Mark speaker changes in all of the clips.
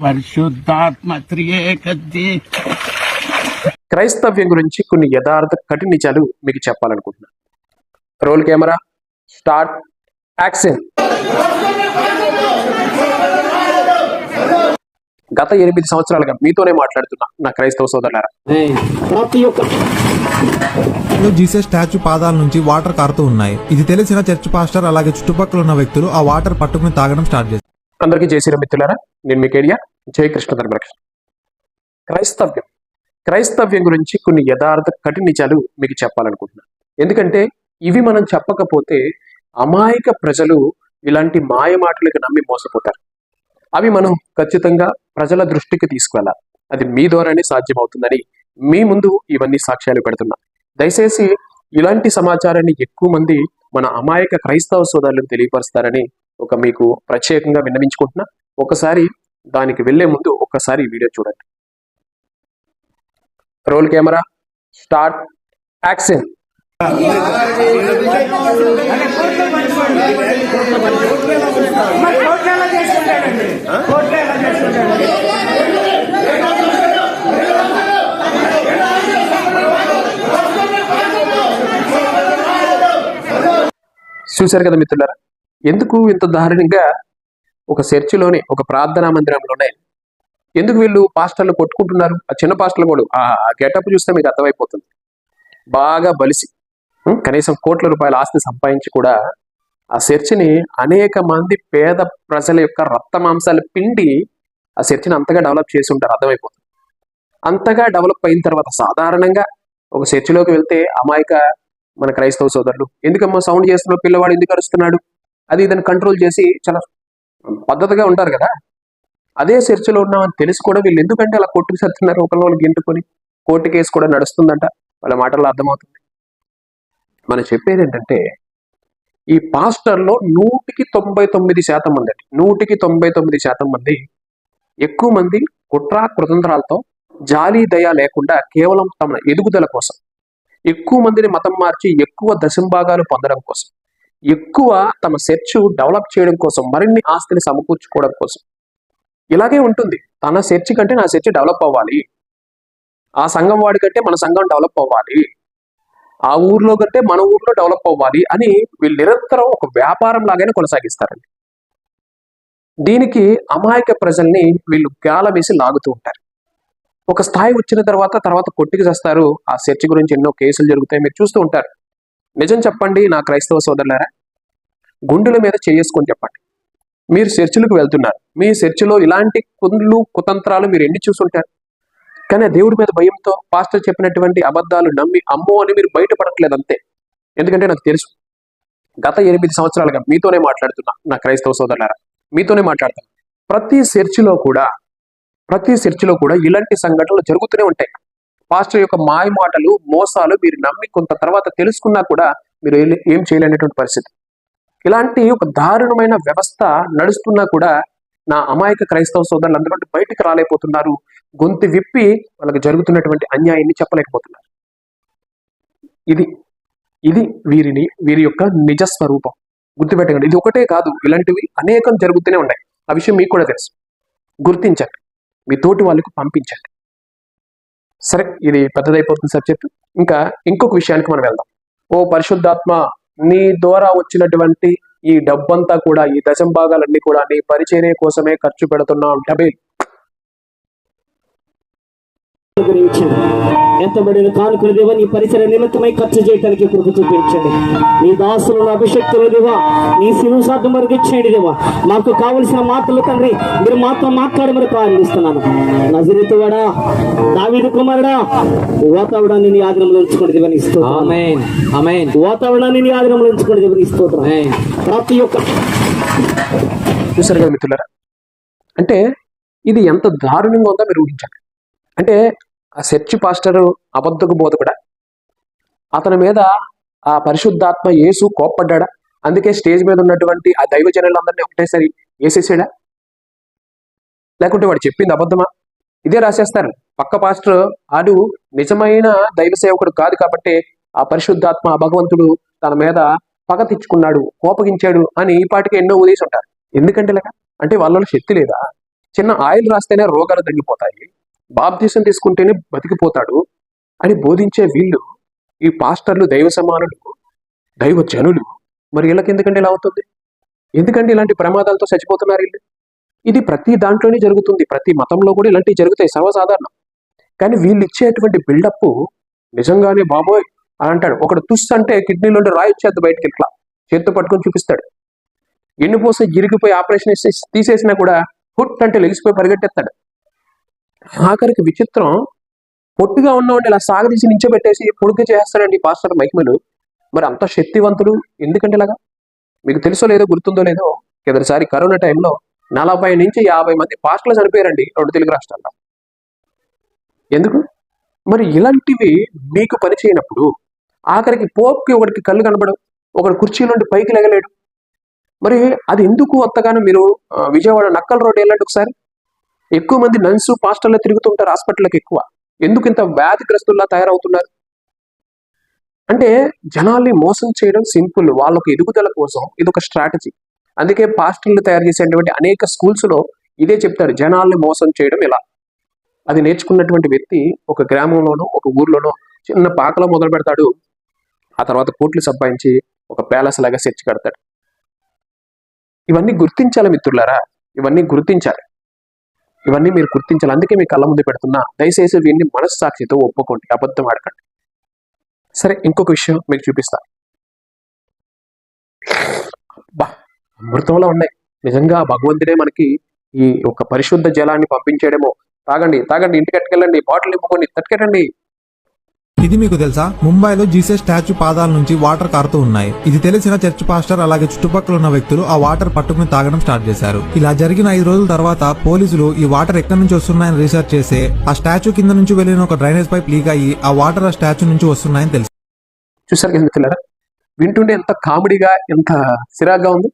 Speaker 1: పరిశుద్ధాత్మ త్రియేకద్దే
Speaker 2: క్రైస్తవ్యం గురించి కొన్ని యథార్థ కఠిన నిజాలు మీకు చెప్పాలనుకుంటున్నాను రోల్ కెమెరా స్టార్ట్ యాక్షన్. గత ఎనిమిది సంవత్సరాలుగా మీతోనే మాట్లాడుతున్నా నా క్రైస్తవ సోదరులారా.
Speaker 3: ప్రతి ఒక్క
Speaker 4: లో జీసస్ స్టాచ్యూ పాదాల నుంచి వాటర్ కారుతూ ఉన్నాయి. ఇది తెలిసిన చర్చ్ పాస్టర్ అలాగే చుట్టుపక్కల ఉన్న వ్యక్తులు ఆ వాటర్ పట్టుకుని తాగడం స్టార్ట్ చేశారు.
Speaker 2: అందరికీ జయశ్రీరామ్ మిత్రులారా నేను మీ కేడియా. జయ కృష్ణ ధర్మరక్షణ క్రైస్తవ్యం. క్రైస్తవ్యం గురించి కొన్ని యథార్థ కఠిన నిజాలు మీకు చెప్పాలనుకుంటున్నాను ఎందుకంటే ఇవి మనం చెప్పకపోతే అమాయక ప్రజలు ఇలాంటి మాయ మాటలకు నమ్మి మోసపోతారు. అవి మనం ఖచ్చితంగా ప్రజల దృష్టికి తీసుకువెళ్ళాలి. అది మీ ద్వారానే సాధ్యమవుతుందని మీ ముందు ఇవన్నీ సాక్ష్యాలు పెడుతున్నా. దయచేసి ఇలాంటి సమాచారాన్ని ఎక్కువ మంది మన అమాయక క్రైస్తవ సోదరులకు తెలియపరుస్తారని ఒక మీకు ప్రత్యేకంగా విన్నవించుకుంటున్నా. ఒకసారి దానికి వెళ్ళే ముందు ఒకసారి వీడియో చూడండి. Roll camera start action. చూశారు కదా మిత్రులారా? ఎందుకు ఇంత దారుణంగా ఒక చర్చిలోనే ఒక ప్రార్థనా మందిరంలోనే ఎందుకు వీళ్ళు పాస్టర్లు కొట్టుకుంటున్నారు? ఆ చిన్న పాస్టర్లు కూడా ఆ గెటప్ చూస్తే మీకు అర్థమైపోతుంది. బాగా బలిసి కనీసం కోట్ల రూపాయల ఆస్తి సంపాదించి కూడా ఆ చర్చిని అనేక మంది పేద ప్రజల యొక్క రక్త మాంసాలు పిండి ఆ చర్చిని అంతగా డెవలప్ చేసి ఉంటారు అర్థమైపోతుంది. అంతగా డెవలప్ అయిన తర్వాత సాధారణంగా ఒక చర్చిలోకి వెళ్తే అమాయక మన క్రైస్తవ సోదరులు ఎందుకమ్మా సౌండ్ చేస్తున్న పిల్లవాడు ఎందుకు అరుస్తున్నాడు? అది ఇదని కంట్రోల్ చేసి చాలా పద్ధతిగా ఉంటారు కదా. అదే చర్చిలో ఉన్నామని తెలిసి కూడా వీళ్ళు ఎందుకంటే అలా కోర్టుకు సత్తున్నారు ఒకరిని వాళ్ళు గింటుకొని కోర్టు కేసు కూడా నడుస్తుందంట. వాళ్ళ మాటల్లో అర్థమవుతుంది. మనం చెప్పేది ఏంటంటే ఈ పాస్టర్లో నూటికి తొంభై తొమ్మిది శాతం మంది అండి. నూటికి తొంభై తొమ్మిది శాతం మంది ఎక్కువ మంది కుట్ర కృతంత్రాలతో జాలి దయ లేకుండా కేవలం తమ ఎదుగుదల కోసం ఎక్కువ మందిని మతం మార్చి ఎక్కువ దశంభాగాలు పొందడం కోసం. ఎక్కువ తమ సెర్చ్ డెవలప్ చేయడం కోసం మరిన్ని ఆస్తిని సమకూర్చుకోవడం కోసం. ఇలాగే ఉంటుంది. తన సెర్చ్ కంటే నా సెర్చ్ డెవలప్ అవ్వాలి. ఆ సంఘం వాడి కంటే మన సంఘం డెవలప్ అవ్వాలి. ఆ ఊర్లో కంటే మన ఊర్లో డెవలప్ అవ్వాలి అని వీళ్ళు నిరంతరం ఒక వ్యాపారం లాగానే కొనసాగిస్తారండి. దీనికి అమాయక ప్రజల్ని వీళ్ళు గాల వేసి లాగుతూ ఉంటారు. ఒక స్థాయి వచ్చిన తర్వాత తర్వాత కొట్టికి చేస్తారు. ఆ చర్చ గురించి ఎన్నో కేసులు జరుగుతాయి మీరు చూస్తూ ఉంటారు. నిజం చెప్పండి నా క్రైస్తవ సోదరులారా. గుండెల మీద చేసుకొని చెప్పండి. మీరు చర్చిలకు వెళ్తున్నారు. మీ చర్చిలో ఇలాంటి కుండ్లు కుతంత్రాలు మీరు ఎన్ని చూసుంటారు? కానీ దేవుడి మీద భయంతో పాస్టర్ చెప్పినటువంటి అబద్ధాలు నమ్మి అమ్మో అని మీరు బయటపడట్లేదు అంతే. ఎందుకంటే నాకు తెలుసు. గత ఎనిమిది సంవత్సరాలుగా మీతోనే మాట్లాడుతున్నా నా క్రైస్తవ సోదరులారా. మీతోనే మాట్లాడుతున్నా. ప్రతి చర్చిలో కూడా ప్రతి చర్చిలో కూడా ఇలాంటి సంఘటనలు జరుగుతూనే ఉంటాయి. పాస్టర్ యొక్క మాయ మాటలు మోసాలు మీరు నమ్మి కొంత తర్వాత తెలుసుకున్నా కూడా మీరు ఏం- చేయలేనటువంటి పరిస్థితి. ఇలాంటి ఒక దారుణమైన వ్యవస్థ నడుస్తున్నా కూడా నా అమాయక క్రైస్తవ సోదరులు అందరూ బయటికి రాలేకపోతున్నారు. గొంతు విప్పి వాళ్ళకి జరుగుతున్నటువంటి అన్యాయాన్ని చెప్పలేకపోతున్నారు. ఇది ఇది వీరిని వీరి యొక్క నిజ స్వరూపం. గుర్తుపెట్టండి ఇది ఒకటే కాదు ఇలాంటివి అనేకం జరుగుతూనే ఉన్నాయి. ఆ విషయం మీకు కూడా తెలుసు. గుర్తించండి. మీ తోటి వాళ్ళకు పంపించండి. సరే ఇది పెద్దదైపోతుంది సబ్జెక్ట్. ఇంకా ఇంకొక విషయానికి మనం వెళ్దాం. ఓ పరిశుద్ధాత్మ నీ ద్వారా వచ్చినటువంటి ఈ డబ్బంతా కూడా ఈ దశం భాగాలన్నీ కూడా నీ పరిచర్య కోసమే ఖర్చు పెడుతున్నాం. డబే
Speaker 3: అనుగ్రహించండి. ఎంత బడిన కానుకలు దేవా నీ పరిసర నిమిత్తమై ఖర్చు చేయడానికి కృప చూపించండి. నీ దాసులను అభిషక్తులు దేవా నీ సాధం వరకు ఇచ్చేయండి దేవా. మాకు కావలసిన మాటలు తండ్రి మీరు మాతో మాట్లాడమని ప్రారంభిస్తున్నాను. నజరితువాడా దావీదు కుమారుడా వాతావరణాన్ని నీ ఆగ్రహంలో ఉంచుకోండి దేవని
Speaker 5: ఆమేన్ ఆమేన్.
Speaker 3: వాతావరణాన్ని నీ ఆగ్రహంలో ఉంచుకోండి దేవని స్తోత్రం.
Speaker 5: ఆమేన్.
Speaker 3: ప్రతి ఒక్క
Speaker 2: చూసారు కదా మిత్రులారా? అంటే ఇది ఎంత దారుణంగా ఉందో మీరు ఊహించండి. అంటే ఆ చర్చ్ పాస్టర్ అబద్ధకు బోధకుడా? అతని మీద ఆ పరిశుద్ధాత్మ యేసు కోప్పడ్డా అందుకే స్టేజ్ మీద ఉన్నటువంటి ఆ దైవ జనులందరినీ ఒకటేసారి వేసేసాడా లేకుంటే వాడు చెప్పింది అబద్ధమా? ఇదే రాసేస్తారు. పక్క పాస్టర్ ఆడు నిజమైన దైవ సేవకుడు కాదు కాబట్టి ఆ పరిశుద్ధాత్మ భగవంతుడు తన మీద పగ తెచ్చుకున్నాడు కోపగించాడు అని ఈ పాటికి ఎన్నో ఉదేసి ఉంటారు. ఎందుకంటే లేక అంటే వాళ్ళలో శక్తి లేదా? చిన్న ఆయిల్ రాస్తేనే రోగాలు తగ్గిపోతాయి. బాప్తీసం తీసుకుంటేనే బతికిపోతాడు అని బోధించే వీళ్ళు ఈ పాస్టర్లు దైవ సమానులు దైవ జనులు. మరి వీళ్ళకి ఎందుకంటే ఇలా అవుతుంది? ఎందుకంటే ఇలాంటి ప్రమాదాలతో చచ్చిపోతున్నారు వీళ్ళు? ఇది ప్రతి దాంట్లోనే జరుగుతుంది. ప్రతి మతంలో కూడా ఇలాంటివి జరుగుతాయి. సర్వసాధారణం. కానీ వీళ్ళు ఇచ్చేటువంటి బిల్డప్ నిజంగానే బాబోయ్ అని అంటాడు. ఒకడు తుస్ అంటే కిడ్నీలో రాయి వచ్చేది బయటకి ఇట్లా. చేత్తో పట్టుకొని చూపిస్తాడు. ఎన్ని పోసి ఇరిగిపోయి ఆపరేషన్ తీసేసినా కూడా హుట్ అంటే లెగిసిపోయి పరిగెట్టేస్తాడు. ఆఖరికి విచిత్రం. పొట్టుగా ఉన్నవాడిని ఇలా సాగదీసి నించోబెట్టేసి పొడుగు చేస్తాడండి పాస్టర్ మహిమలు. మరి అంత శక్తివంతులు ఎందుకంటే ఇలాగా? మీకు తెలుసో లేదో గుర్తుందో లేదో కిందసారి కరోనా టైంలో నలభై నుంచి యాభై మంది పాస్టర్లు చనిపోయారండి రెండు తెలుగు రాష్ట్రాల్లో. ఎందుకు? మరి ఇలాంటివి మీకు పనిచేయనప్పుడు ఆఖరికి పోప్కి ఒకటికి కళ్ళు కనబడవు ఒకటి కుర్చీ నుండి పైకి లెగలేడు. మరి అది ఎందుకు వత్తగానే మీరు విజయవాడ నక్కల రోడ్డు వెళ్ళండి ఒకసారి. ఎక్కువ మంది నన్సు పాస్టర్లు తిరుగుతుంటారు హాస్పిటల్కి ఎక్కువ. ఎందుకు ఇంత వ్యాధిగ్రస్తుల్లా తయారవుతున్నారు? అంటే జనాల్ని మోసం చేయడం సింపుల్ వాళ్ళకు ఎదుగుదల కోసం ఇది ఒక స్ట్రాటజీ అందుకే పాస్టర్లు తయారు చేసేటువంటి అనేక స్కూల్స్లో లో ఇదే చెప్తారు జనాల్ని మోసం చేయడం ఎలా? అది నేర్చుకున్నటువంటి వ్యక్తి ఒక గ్రామంలోనో ఒక ఊర్లోనో చిన్న పాకలో మొదలు పెడతాడు. ఆ తర్వాత కోట్లు సంపాదించి ఒక ప్యాలెస్ లాగా సెర్చ్ కడతాడు. ఇవన్నీ గుర్తించాలి మిత్రులారా? ఇవన్నీ గుర్తించాలి. ఇవన్నీ మీరు గుర్తించాలి. అందుకే మీ కళ్ళ ముందు పెడుతున్నా. దయచేసి వీడిని మనస్సాక్షితో ఒప్పుకోండి. అబద్ధం ఆడకండి. సరే ఇంకొక విషయం మీకు చూపిస్తా. బా అమృతంలో ఉన్నాయి. నిజంగా భగవంతుడే మనకి ఈ ఒక పరిశుద్ధ జలాన్ని పంపించేయడమో తాగండి తాగండి ఇంటికి కట్టుకెళ్ళండి బాటిల్ నింపుకొని తట్టుకెట్టండి
Speaker 4: ఇది మీకు తెలుసా? ముంబైలో జీసస్ స్టాచ్యూ పాదాల నుంచి వాటర్ కారుతూ ఉన్నాయి. ఇది తెలిసిన చర్చ్ పాస్టర్ అలాగే చుట్టుపక్కల ఉన్న వ్యక్తులు ఆ వాటర్ పట్టుకుని తాగడం స్టార్ట్ చేశారు. ఇలా జరిగిన ఐదు రోజుల తర్వాత పోలీసులు ఈ వాటర్ ఎక్కడి నుంచి వస్తున్నాయని రీసెర్చ్ చేస్తే ఆ స్టాచ్యూ కింద నుంచి వెళ్ళిన ఒక డ్రైనేజ్ పైప్ లీక్ అయ్యి ఆ వాటర్ ఆ స్టాచ్యూ నుంచి వస్తున్నాయని తెలుసు.
Speaker 2: చూసారు వింటుండే వింటుంటే ఎంత కామెడీగా ఎంత సిరాగ్గా ఉంది.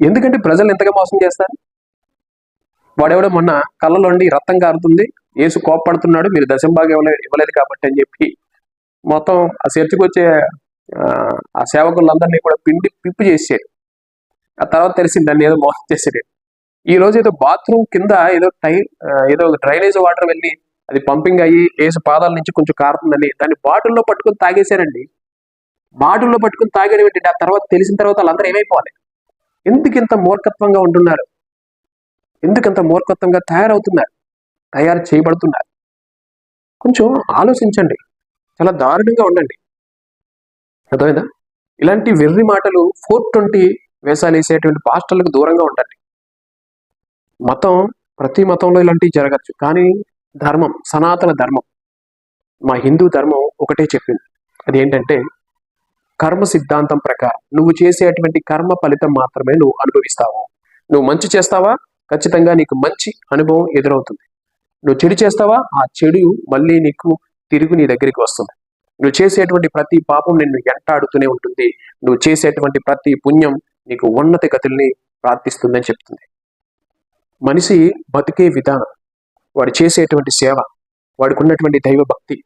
Speaker 2: ఎందుకంటే ప్రజలు ఎంతగా మోసం చేస్తారు? వాడెవడో మొన్న కళ్ళలోండి రక్తం కారుతుంది. ఏసు కోప్పడుతున్నాడు మీరు దశంభాగం ఇవ్వలేదు ఇవ్వలేదు కాబట్టి అని చెప్పి మొత్తం ఆ చర్చికి వచ్చే ఆ, సేవకులందరినీ కూడా పిండి పిప్పి చేసాడు ఆ తర్వాత తెలిసింది దాన్ని ఏదో మోసం చేసాడు ఈ రోజు ఏదో బాత్రూమ్ కింద ఏదో టై ఏదో డ్రైనేజ్ వాటర్ వెళ్ళి అది పంపింగ్ అయ్యి ఏసు పాదాల నుంచి కొంచెం కారుతుందని దాన్ని బాటిల్లో పట్టుకొని తాగేశారండి. బాటిల్లో పట్టుకొని తాగడం ఏంటంటే ఆ తర్వాత తెలిసిన తర్వాత వాళ్ళందరూ ఏమైపోవాలి? ఎందుకు ఇంత మూర్ఖత్వంగా ఉంటున్నారు? ఎందుకు ఇంత మూర్ఖత్వంగా తయారవుతున్నారు? తయారు చేయబడుతున్నారు కొంచెం ఆలోచించండి. చాలా దారుణంగా ఉండండి. అర్థమైందా? ఇలాంటి వెర్రి మాటలు ఫోర్ ట్వంటీ వేషాలు వేసేటువంటి పాస్టర్లకు దూరంగా ఉండండి. మతం ప్రతి మతంలో ఇలాంటివి జరగచ్చు. కానీ ధర్మం సనాతన ధర్మం మా హిందూ ధర్మం ఒకటే చెప్పింది. అది ఏంటంటే కర్మ సిద్ధాంతం ప్రకారం నువ్వు చేసేటువంటి కర్మ ఫలితం మాత్రమే నువ్వు అనుభవిస్తావు. నువ్వు మంచి చేస్తావా? ఖచ్చితంగా నీకు మంచి అనుభవం ఎదురవుతుంది. నువ్వు చెడు చేస్తావా? ఆ చెడు మళ్ళీ నీకు తిరిగి నీ దగ్గరికి వస్తుంది. నువ్వు చేసేటువంటి ప్రతి పాపం నిన్ను ఎంటాడుతూనే ఉంటుంది. నువ్వు చేసేటువంటి ప్రతి పుణ్యం నీకు ఉన్నత గతుల్ని ప్రార్థిస్తుందని చెప్తుంది. మనిషి బతికే విధానం వాడు చేసేటువంటి సేవ వాడికి ఉన్నటువంటి దైవ భక్తి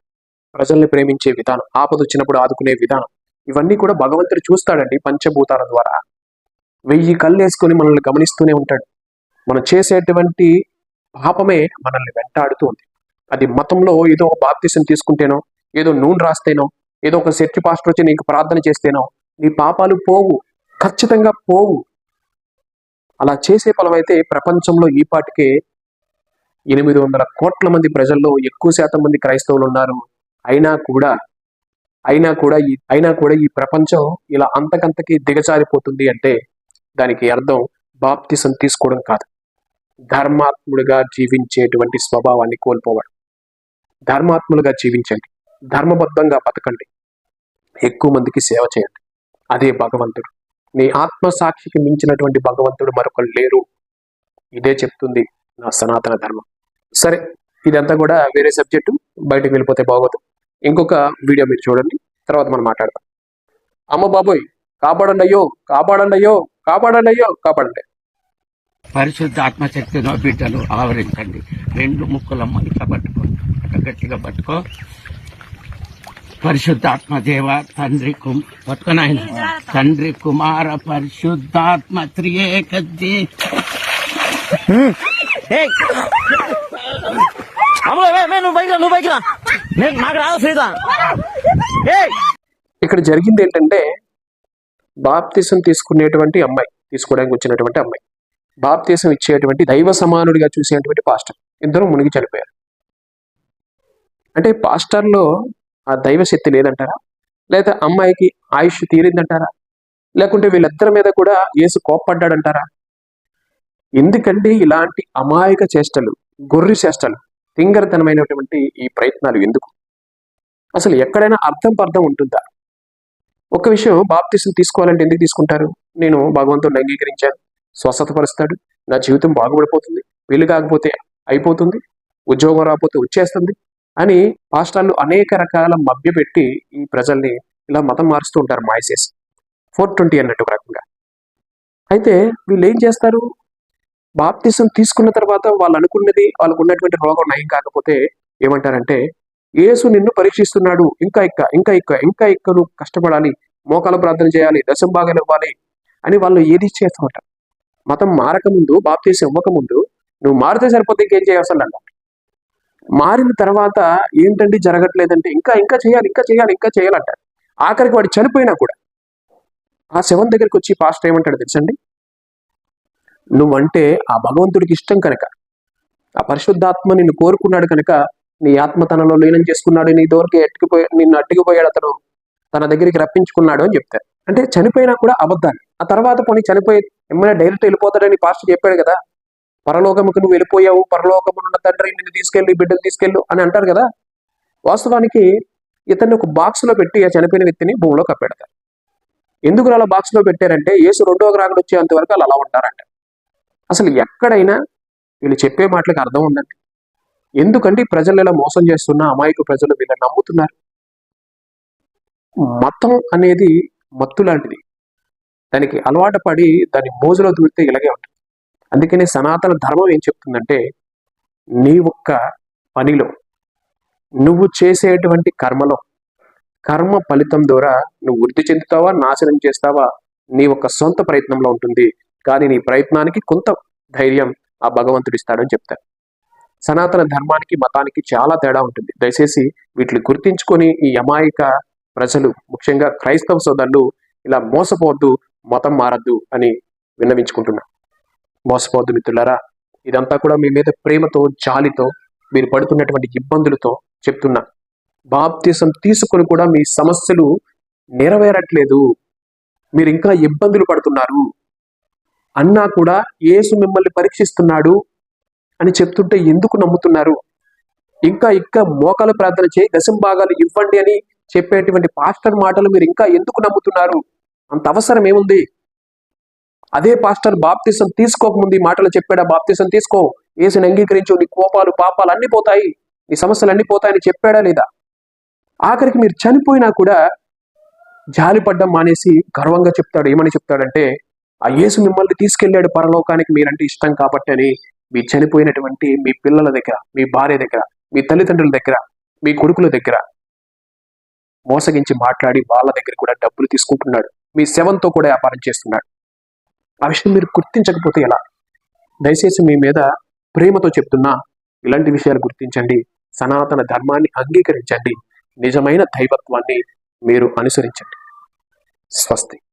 Speaker 2: ప్రజల్ని ప్రేమించే విధానం ఆపద వచ్చినప్పుడు ఆదుకునే విధానం ఇవన్నీ కూడా భగవంతుడు చూస్తాడండి పంచభూతాల ద్వారా. వెయ్యి కళ్ళు వేసుకొని మనల్ని గమనిస్తూనే ఉంటాడు. మనం చేసేటువంటి పాపమే మనల్ని వెంటాడుతూ ఉంది. అది మతంలో ఏదో బాప్తిసం తీసుకుంటేనో ఏదో నూనె రాస్తేనో ఏదో ఒక సెర్చి పాస్టర్ వచ్చి నీకు ప్రార్థన చేస్తేనో నీ పాపాలు పోవు ఖచ్చితంగా పోవు. అలా చేసే ఫలమైతే ప్రపంచంలో ఈ పాటికే ఎనిమిది వందల కోట్ల మంది ప్రజల్లో ఎక్కువ శాతం మంది క్రైస్తవులు ఉన్నారు. అయినా కూడా అయినా కూడా ఈ అయినా కూడా ఈ ప్రపంచం ఇలా అంతకంతకి దిగజారిపోతుంది అంటే దానికి అర్థం బాప్తిసం తీసుకోవడం కాదు. ధర్మాత్ముడిగా జీవించేటువంటి స్వభావాన్ని కోల్పోవడం. ధర్మాత్ములుగా జీవించండి. ధర్మబద్ధంగా బతకండి. ఎక్కువ మందికి సేవ చేయండి. అదే భగవంతుడు. నీ ఆత్మసాక్షికి మించినటువంటి భగవంతుడు మరొకరు లేరు. ఇదే చెప్తుంది నా సనాతన ధర్మం. సరే ఇదంతా కూడా వేరే సబ్జెక్టు బయటకు వెళ్ళిపోతే బాగోదు. ఇంకొక వీడియో మీరు చూడండి. తర్వాత మనం మాట్లాడదాం. అమ్మ బాబోయ్ కాపాడండి అయ్యో కాపాడండి అయ్యో కాపాడండి అయ్యో కాపాడండి.
Speaker 1: పరిశుద్ధ ఆత్మశక్తిలో బిడ్డలు ఆవరించండి. రెండు ముక్కులమ్మ ఇట్లా పట్టుకో. అట్లా గట్టిగా పట్టుకో. పరిశుద్ధాత్మ దేవ తండ్రి కుం పట్టుకోనాయన తండ్రి కుమార పరిశుద్ధాత్మ త్రియేక
Speaker 6: నువ్వు బైక్ నువ్వు నాకు రాదు
Speaker 2: ఇక్కడ జరిగింది ఏంటంటే బాప్తీసం తీసుకునేటువంటి అమ్మాయి తీసుకోవడానికి వచ్చినటువంటి అమ్మాయి. బాప్తీసం ఇచ్చేటువంటి దైవ సమానుడిగా చూసేటువంటి పాస్టర్. ఇద్దరు మునిగి చనిపోయారు. అంటే పాస్టర్లో ఆ దైవ శక్తి లేదంటారా? లేదా అమ్మాయికి ఆయుష్ తీరిందంటారా? లేకుంటే వీళ్ళిద్దరి మీద కూడా యేసు కోప్పడ్డాడంటారా? ఎందుకంటే ఇలాంటి అమాయక చేష్టలు గొర్రె చేష్టలు తింగరతనమైనటువంటి ఈ ప్రయత్నాలు ఎందుకు? అసలు ఎక్కడైనా అర్థం పర్థం ఉంటుందా? ఒక విషయం బాప్తిసం తీసుకోవాలంటే ఎందుకు తీసుకుంటారు? నేను భగవంతుడిని అంగీకరించాను. స్వస్థతపరుస్తాడు. నా జీవితం బాగుపడిపోతుంది. వీలు కాకపోతే అయిపోతుంది. ఉద్యోగం రాకపోతే వచ్చేస్తుంది అని పాస్టర్లు అనేక రకాల మభ్యపెట్టి ఈ ప్రజల్ని ఇలా మతం మారుస్తూ ఉంటారు మాయసేసి. ఫోర్ ట్వంటీ అన్నట్టు రకంగా అయితే వీళ్ళు ఏం చేస్తారు? బాప్తిసం తీసుకున్న తర్వాత వాళ్ళు అనుకున్నది వాళ్ళకు ఉన్నటువంటి రోగం నయం కాకపోతే ఏమంటారంటే యేసు నిన్ను పరీక్షిస్తున్నాడు. ఇంకా ఇక్క ఇంకా ఇక్క ఇంకా ఇక్క నువ్వు కష్టపడాలి. మోకాల ప్రార్థన చేయాలి. దశం భాగాలు ఇవ్వాలి అని వాళ్ళు ఏది చేస్తామట మతం మారకముందు బాప్తీసం ఇవ్వకముందు నువ్వు మారితే సరిపోతే ఇంకేం చేయాల్సిన అన్న? మారిన తర్వాత ఏంటంటే జరగట్లేదంటే ఇంకా ఇంకా చేయాలి ఇంకా చేయాలి ఇంకా చేయాలంట. ఆఖరికి వాడు చనిపోయినా కూడా ఆ శవం దగ్గరికి వచ్చి పాస్టర్ ఏమంటాడు తెలుసండి? నువ్వంటే ఆ భగవంతుడికి ఇష్టం కనుక ఆ పరిశుద్ధాత్మ నిన్ను కోరుకున్నాడు కనుక నీ ఆత్మ తనలో లీనం చేసుకున్నాడు నీ దోరికి ఎట్టుకుపోయి నిన్ను అట్టుకుపోయాడు అతను తన దగ్గరికి రప్పించుకున్నాడు అని చెప్తారు. అంటే చనిపోయినా కూడా అబద్ధాలు. ఆ తర్వాత పోనీ చనిపోయి ఏమైనా డైరెక్ట్ వెళ్ళిపోతాడని పాస్టర్ చెప్పాడు కదా? పరలోకముకు నువ్వు వెళ్ళిపోయావు పరలోకమునున్న తండ్రి నిన్ను తీసుకెళ్ళి బిడ్డలు తీసుకెళ్ళు అని అంటారు కదా? వాస్తవానికి ఇతన్ని ఒక బాక్స్లో పెట్టి ఆ చనిపోయిన వ్యక్తిని భూమిలో కప్పెడతారు. ఎందుకు అలా బాక్స్లో పెట్టారంటే యేసు రెండో రాకడ వచ్చేంత వరకు వాళ్ళు అలా ఉంటారంట. అసలు ఎక్కడైనా వీళ్ళు చెప్పే మాటలకు అర్థం ఉందండి. ఎందుకంటే ప్రజలు ఇలా మోసం చేస్తున్న అమాయక ప్రజలు వీళ్ళని నమ్ముతున్నారు. మతం అనేది మత్తు లాంటిది. దానికి అలవాటు పడి దాని మోజులో దూరితే ఇలాగే ఉంటుంది. అందుకనే సనాతన ధర్మం ఏం చెప్తుందంటే నీ ఒక్క పనిలో నువ్వు చేసేటువంటి కర్మలో కర్మ ఫలితం ద్వారా నువ్వు వృద్ధి చెందుతావా నాశనం చేస్తావా నీ ఒక్క సొంత ప్రయత్నంలో ఉంటుంది. కానీ నీ ప్రయత్నానికి కొంత ధైర్యం ఆ భగవంతుడు ఇస్తాడని చెప్తారు. సనాతన ధర్మానికి మతానికి చాలా తేడా ఉంటుంది. దయచేసి వీటిని గుర్తించుకొని ఈ అమాయక ప్రజలు ముఖ్యంగా క్రైస్తవ సోదరులు ఇలా మోసపోవద్దు మతం మారద్దు అని విన్నవించుకుంటున్నా. మోసపోద్దు మిత్రులారా ఇదంతా కూడా మీ మీద ప్రేమతో జాలితో మీరు పడుతున్నటువంటి ఇబ్బందులతో చెప్తున్నా. బాప్తీసం తీసుకొని కూడా మీ సమస్యలు నెరవేరట్లేదు. మీరు ఇంకా ఇబ్బందులు పడుతున్నారు. అన్నా కూడా యేసు మిమ్మల్ని పరీక్షిస్తున్నాడు అని చెప్తుంటే ఎందుకు నమ్ముతున్నారు? ఇంకా ఇంకా మోకాలు ప్రార్థన చేయి దశం భాగాలు ఇవ్వండి అని చెప్పేటువంటి పాస్టర్ మాటలు మీరు ఇంకా ఎందుకు నమ్ముతున్నారు? అంత అవసరం ఏముంది? అదే పాస్టర్ బాప్తిసం తీసుకోకముందు ఈ మాటలు చెప్పాడా. బాప్తిసం తీసుకో. ఏసుని అంగీకరించు. నీ కోపాలు పాపాలు అన్ని పోతాయి. నీ సమస్యలు అన్ని పోతాయని చెప్పాడా లేదా? ఆఖరికి మీరు చనిపోయినా కూడా జాలిపడ్డం మానేసి గర్వంగా చెప్తాడు. ఏమని చెప్తాడంటే ఆ యేసు మిమ్మల్ని తీసుకెళ్ళాడు పరలోకానికి. మీరంటే ఇష్టం కాబట్టి అని. మీ చనిపోయినటువంటి మీ పిల్లల దగ్గర మీ భార్య దగ్గర మీ తల్లిదండ్రుల దగ్గర మీ కొడుకుల దగ్గర మోసగించి మాట్లాడి వాళ్ళ దగ్గర కూడా డబ్బులు తీసుకుంటున్నాడు. మీ శవంతో కూడా వ్యాపారం చేస్తున్నాడు. ఆ విషయం మీరు గుర్తించకపోతే ఎలా? దయచేసి మీ మీద ప్రేమతో చెప్తున్నా ఇలాంటి విషయాలు గుర్తించండి సనాతన ధర్మాన్ని అంగీకరించండి నిజమైన దైవత్వాన్ని మీరు అనుసరించండి. స్వస్తి.